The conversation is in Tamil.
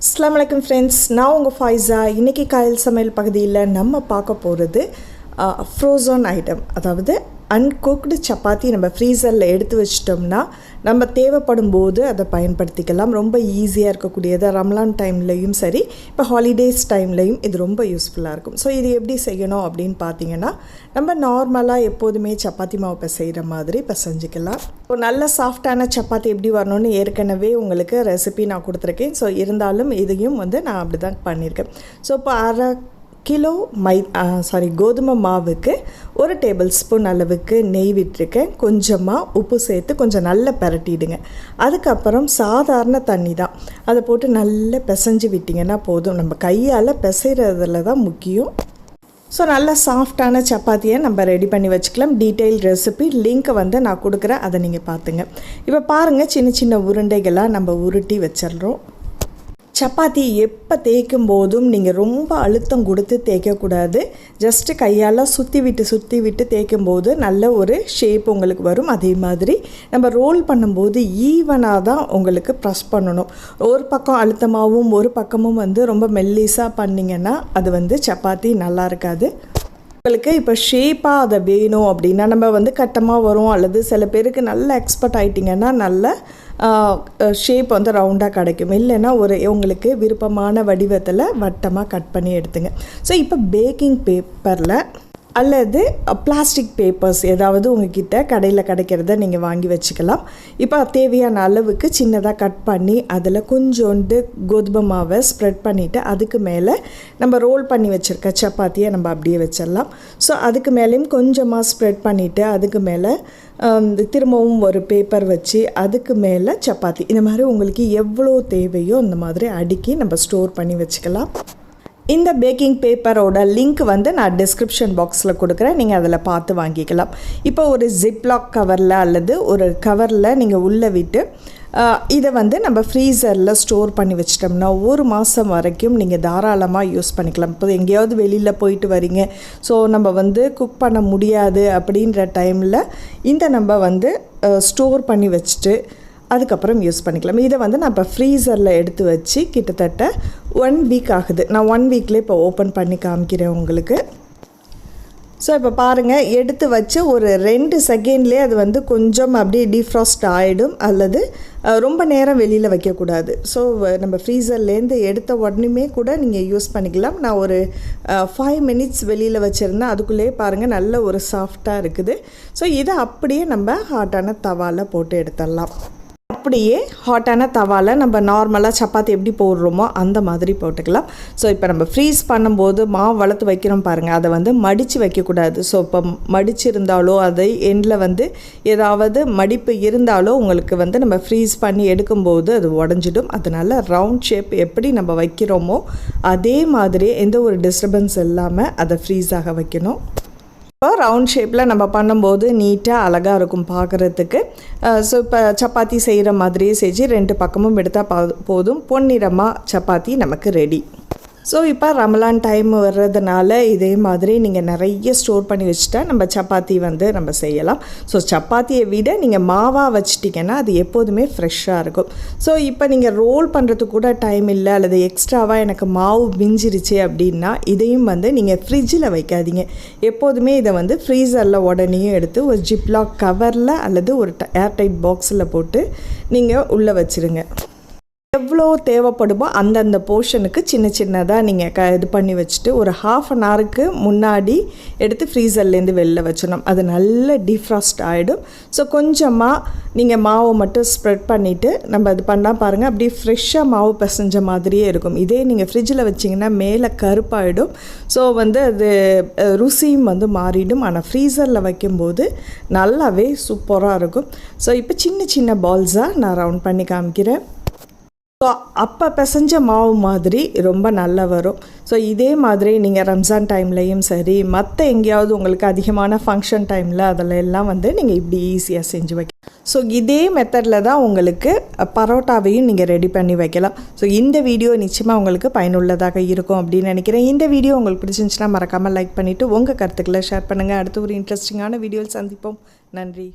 அஸ்லாம் வலைக்கம் ஃப்ரெண்ட்ஸ் நான் உங்கள் ஃபாய்ஸா இன்றைக்கி காயல் சமையல் பகுதியில் நம்ம பார்க்க போகிறது ஃப்ரோசன் ஐட்டம் அதாவது அன்குக்டு சப்பாத்தி நம்ம ஃப்ரீசரில் எடுத்து வச்சிட்டோம்னா நம்ம தேவைப்படும் போது அதை பயன்படுத்திக்கலாம். ரொம்ப ஈஸியாக இருக்கக்கூடியது. ரம்லான் டைம்லேயும் சரி இப்போ ஹாலிடேஸ் டைம்லையும் இது ரொம்ப யூஸ்ஃபுல்லாக இருக்கும். ஸோ இது எப்படி செய்யணும் அப்படின்னு பார்த்தீங்கன்னா நம்ம நார்மலாக எப்போதுமே சப்பாத்தி மாவு செய்கிற மாதிரி பிசைஞ்சிக்கலாம். இப்போ நல்ல சாஃப்டான சப்பாத்தி எப்படி வரணும்னு ஏற்கனவே உங்களுக்கு ரெசிபி நான் கொடுத்துருக்கேன். ஸோ இருந்தாலும் இதையும் வந்து நான் அப்படி தான் பண்ணியிருக்கேன். ஸோ இப்போ அரை கிலோ மை சாரி கோதுமை மாவுக்கு ஒரு டேபிள் ஸ்பூன் அளவுக்கு நெய் விட்டுருக்கேன். கொஞ்சமாக உப்பு சேர்த்து கொஞ்சம் நல்லா பரட்டிடுங்க. அதுக்கப்புறம் சாதாரண தண்ணி தான். அதை போட்டு நல்லா பிசைஞ்சு விட்டிங்கன்னா போதும். நம்ம கையால் பிசைறதுல தான் முக்கியம். ஸோ நல்லா சாஃப்டான சப்பாத்தியை நம்ம ரெடி பண்ணி வச்சுக்கலாம். டீட்டெயில் ரெசிபி லிங்க்கை வந்து நான் கொடுக்குறேன். அதை நீங்கள் பார்த்துங்க. இப்போ பாருங்கள் சின்ன சின்ன உருண்டைகளாக நம்ம உருட்டி வச்சிடுறோம். சப்பாத்தி எப்போ தேய்க்கும் போதும் நீங்கள் ரொம்ப அழுத்தம் கொடுத்து தேய்க்கக்கூடாது. ஜஸ்ட்டு கையால் சுற்றி விட்டு சுற்றி விட்டு தேய்க்கும் போது நல்ல ஒரு ஷேப் உங்களுக்கு வரும். அதே மாதிரி நம்ம ரோல் பண்ணும்போது ஈவனாக தான் உங்களுக்கு ப்ரெஸ் பண்ணணும். ஒரு பக்கம் அழுத்தமாகவும் ஒரு பக்கமும் வந்து ரொம்ப மெல்லிஸாக பண்ணிங்கன்னா அது வந்து சப்பாத்தி நல்லா இருக்காது. உங்களுக்கு இப்போ ஷேப்பாக அதை வேணும் அப்படின்னா நம்ம வந்து கட்டமாக வரும் அல்லது சில பேருக்கு நல்ல எக்ஸ்பர்ட் ஆகிட்டிங்கன்னா நல்ல ஷேப் வந்து ரவுண்டாக கிடைக்கும். இல்லைன்னா ஒரு உங்களுக்கு விருப்பமான வடிவத்தில் வட்டமாக கட் பண்ணி எடுத்துங்க. ஸோ இப்போ பேக்கிங் பேப்பரில் அல்லது பிளாஸ்டிக் பேப்பர்ஸ் ஏதாவது உங்ககிட்ட கடையில் கிடைக்கிறத நீங்கள் வாங்கி வச்சுக்கலாம். இப்போ தேவையான அளவுக்கு சின்னதாக கட் பண்ணி அதில் கொஞ்சோண்டு கோதுமை மாவை ஸ்ப்ரெட் பண்ணிவிட்டு அதுக்கு மேலே நம்ம ரோல் பண்ணி வச்சுருக்க சப்பாத்தியை நம்ம அப்படியே வச்சிடலாம். ஸோ அதுக்கு மேலேயும் கொஞ்சமாக ஸ்ப்ரெட் பண்ணிவிட்டு அதுக்கு மேலே திரும்பவும் ஒரு பேப்பர் வச்சு அதுக்கு மேலே சப்பாத்தி. இந்த மாதிரி உங்களுக்கு எவ்வளோ தேவையோ அந்த மாதிரி அடுக்கி நம்ம ஸ்டோர் பண்ணி வச்சுக்கலாம். இந்த பேக்கிங் பேப்பரோட லிங்க் வந்து நான் டிஸ்கிரிப்ஷன் பாக்ஸில் கொடுக்குறேன். நீங்கள் அதில் பார்த்து வாங்கிக்கலாம். இப்போ ஒரு ஜிப்லாக் கவரில் அல்லது ஒரு கவரில் நீங்கள் உள்ளே விட்டு இதை வந்து நம்ம ஃப்ரீசரில் ஸ்டோர் பண்ணி வச்சிட்டோம்னா ஒரு மாதம் வரைக்கும் நீங்கள் தாராளமாக யூஸ் பண்ணிக்கலாம். இப்போ எங்கேயாவது வெளியில் போயிட்டு வரீங்க. ஸோ நம்ம வந்து குக் பண்ண முடியாது அப்படின்ற டைமில் இந்த நம்ம வந்து ஸ்டோர் பண்ணி வச்சுட்டு அதுக்கப்புறம் யூஸ் பண்ணிக்கலாம். இதை வந்து நான் இப்போ ஃப்ரீசரில் எடுத்து வச்சு கிட்டத்தட்ட ஒன் வீக் ஆகுது. நான் ஒன் வீக்லேயே இப்போ ஓப்பன் பண்ணி காமிக்கிறேன் உங்களுக்கு. ஸோ இப்போ பாருங்கள் எடுத்து வச்சு ஒரு ரெண்டு செகண்ட்லேயே அது வந்து கொஞ்சம் அப்படியே டீஃப்ராஸ்ட் ஆகிடும் அல்லது ரொம்ப நேரம் வெளியில் வைக்கக்கூடாது. ஸோ நம்ம ஃப்ரீசர்லேருந்து எடுத்த உடனேமே கூட நீங்கள் யூஸ் பண்ணிக்கலாம். நான் ஒரு ஃபைவ் மினிட்ஸ் வெளியில் வச்சுருந்தேன் அதுக்குள்ளேயே பாருங்கள் நல்ல ஒரு சாஃப்டாக இருக்குது. ஸோ இதை அப்படியே நம்ம ஹாட்டான தவாவில் போட்டு எடுத்துடலாம். அப்படியே ஹாட்டான தவாவில் நம்ம நார்மலாக சப்பாத்தி எப்படி போடுறோமோ அந்த மாதிரி போட்டுக்கலாம். ஸோ இப்போ நம்ம ஃப்ரீஸ் பண்ணும்போது மாவு வளர்த்து வைக்கிறோம் பாருங்கள் அதை வந்து மடித்து வைக்கக்கூடாது. ஸோ இப்போ மடிச்சிருந்தாலோ அதை எண்டில் வந்து ஏதாவது மடிப்பு இருந்தாலோ உங்களுக்கு வந்து நம்ம ஃப்ரீஸ் பண்ணி எடுக்கும்போது அது உடஞ்சிடும். அதனால் ரவுண்ட் ஷேப் எப்படி நம்ம வைக்கிறோமோ அதே மாதிரி எந்த ஒரு டிஸ்டர்பன்ஸ் இல்லாமல் அதை ஃப்ரீஸாக வைக்கணும். இப்போ ரவுண்ட் ஷேப்பில் நம்ம பண்ணும்போது நீட்டாக அழகாக இருக்கும் பார்க்குறதுக்கு ஸோ இப்போ சப்பாத்தி செய்கிற மாதிரியே செஞ்சு ரெண்டு பக்கமும் எடுத்தால் போதும். பொன்னிறமாக சப்பாத்தி நமக்கு ரெடி ஸோ இப்போ ரமலான் டைம் வர்றதுனால இதே மாதிரி நீங்கள் நிறைய ஸ்டோர் பண்ணி வச்சுட்டா நம்ம சப்பாத்தி வந்து நம்ம செய்யலாம். ஸோ சப்பாத்தியை விட நீங்கள் மாவாக வச்சிட்டிங்கன்னா அது எப்போதுமே ஃப்ரெஷ்ஷாக இருக்கும். ஸோ இப்போ நீங்கள் ரோல் பண்ணுறதுக்கு கூட டைம் இல்லை அல்லது எக்ஸ்ட்ராவாக எனக்கு மாவு மிஞ்சிருச்சு அப்படின்னா இதையும் வந்து நீங்கள் ஃப்ரிட்ஜில் வைக்காதீங்க. எப்போதுமே இதை வந்து ஃப்ரீசரில் உடனேயும் எடுத்து ஒரு ஜிப்லாக் கவரில் அல்லது ஒரு ஏர்டைட் பாக்ஸில் போட்டு நீங்கள் உள்ளே வச்சுருங்க. எவ்வளோ தேவைப்படுமோ அந்தந்த போர்ஷனுக்கு சின்ன சின்னதாக நீங்கள் க இது பண்ணி வச்சுட்டு ஒரு ஹாஃப் அன் ஹவருக்கு முன்னாடி எடுத்து ஃப்ரீசர்லேருந்து வெளில வச்சிடணும். அது நல்ல டீஃப்ராஸ்ட் ஆகிடும் ஸோ கொஞ்சமாக நீங்கள் மாவை மட்டும் ஸ்ப்ரெட் பண்ணிவிட்டு நம்ம இது பண்ணால் பாருங்கள் அப்படியே ஃப்ரெஷ்ஷாக மாவு பிசைஞ்ச மாதிரியே இருக்கும். இதே நீங்கள் ஃப்ரிட்ஜில் வச்சிங்கன்னா மேலே கருப்பாயிடும். ஸோ வந்து அது ருசியும் வந்து மாறிடும். ஆனால் ஃப்ரீசரில் வைக்கும்போது நல்லாவே சூப்பராக இருக்கும். ஸோ இப்போ சின்ன சின்ன பால்ஸாக நான் ரவுண்ட் பண்ணி காமிக்கிறேன். ஸோ அப்போ பிசைஞ்ச மாவு மாதிரி ரொம்ப நல்லா வரும். ஸோ இதே மாதிரி நீங்கள் ரம்ஜான் டைம்லையும் சரி மற்ற எங்கேயாவது உங்களுக்கு அதிகமான ஃபங்க்ஷன் டைமில் அதில் எல்லாம் வந்து நீங்கள் இப்படி ஈஸியாக செஞ்சு வைக்க ஸோ இதே மெத்தடில் தான் உங்களுக்கு பரோட்டாவையும் நீங்கள் ரெடி பண்ணி வைக்கலாம். ஸோ இந்த வீடியோ நிச்சயமாக உங்களுக்கு பயனுள்ளதாக இருக்கும் அப்படின்னு நினைக்கிறேன். இந்த வீடியோ உங்களுக்கு பிடிச்சிருந்துச்சுன்னா மறக்காமல் லைக் பண்ணிவிட்டு உங்கள் கருத்துக்களை ஷேர் பண்ணுங்கள் அடுத்து ஒரு இன்ட்ரெஸ்டிங்கான வீடியோவில் சந்திப்போம். நன்றி.